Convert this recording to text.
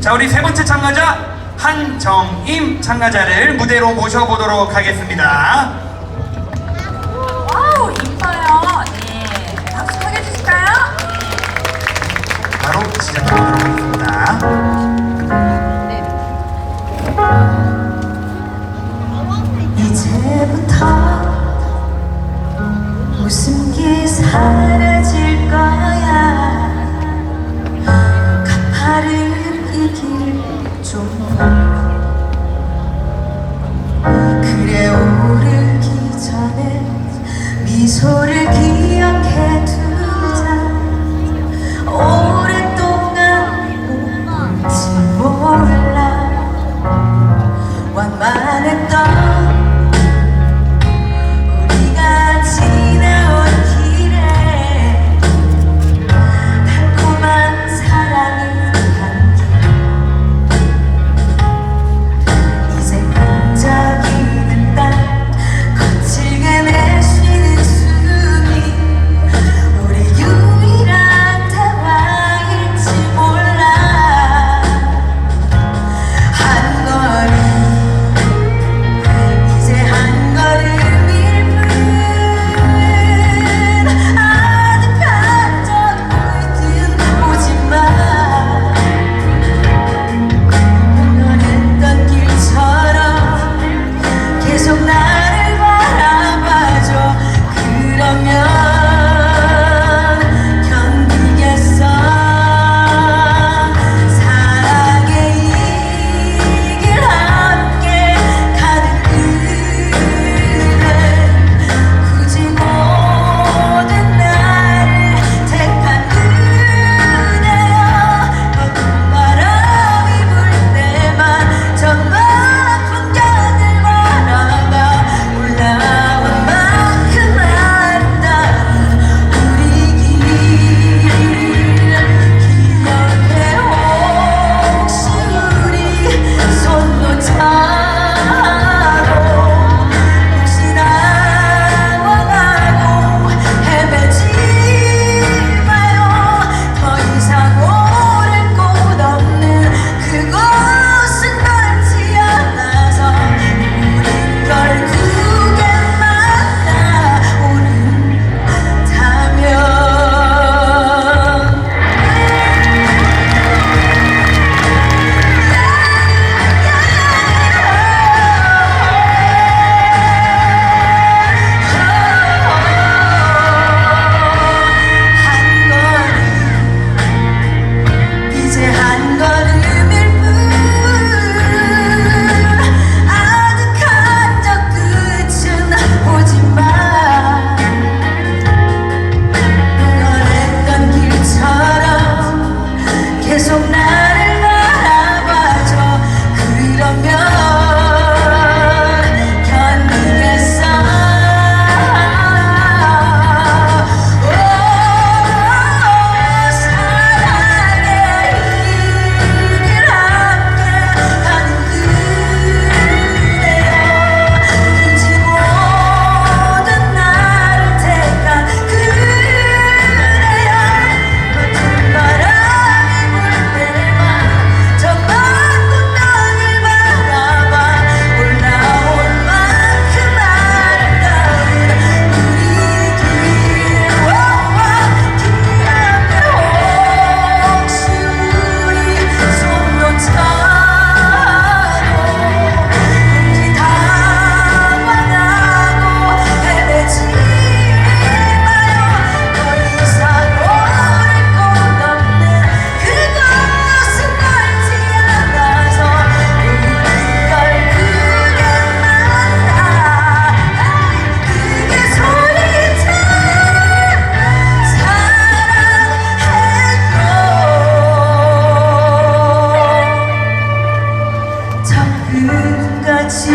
자 우리 세 번째 참가자 한정임 참가자를 무대로 모셔보도록 하겠습니다. 와우 이뻐요. 네 박수 크게 주실까요? 바로 시작해보도록 하겠습니다. 네. 이제부터 웃음 기 사랑 끝까지.